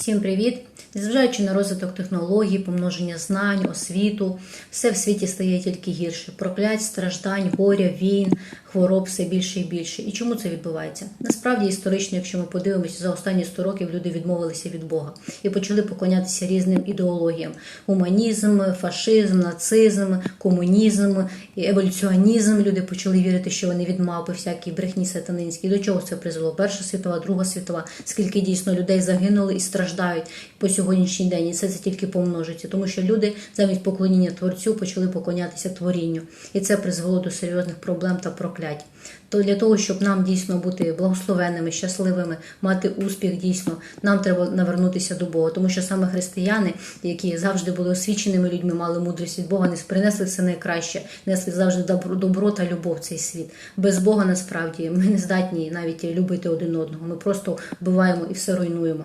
Всім привіт! Незважаючи на розвиток технологій, помноження знань, освіту, все в світі стає тільки гірше. Проклять, страждань, горя, війн, хвороб все більше і більше. І чому це відбувається? Насправді, історично, якщо ми подивимося, за останні 100 років люди відмовилися від Бога і почали поклонятися різним ідеологіям: гуманізм, фашизм, нацизм, комунізм, еволюціонізм. Люди почали вірити, що вони від мавпи, всякі брехні сатанинські. До чого це призвело? Перша світова, друга світова, скільки дійсно людей загинули і страждають по сьогоднішній день, і це, це тільки помножиться, тому що люди замість поклоніння творцю почали поклонятися творінню, і це призвело до серйозних проблем та проклять. То для того, щоб нам дійсно бути благословенними, щасливими, мати успіх дійсно, нам треба навернутися до Бога, тому що саме християни, які завжди були освіченими людьми, мали мудрість від Бога, не принесли все найкраще, несли завжди добро, добро та любов в цей світ. Без Бога насправді ми не здатні навіть любити один одного. Ми просто вбиваємо і все руйнуємо.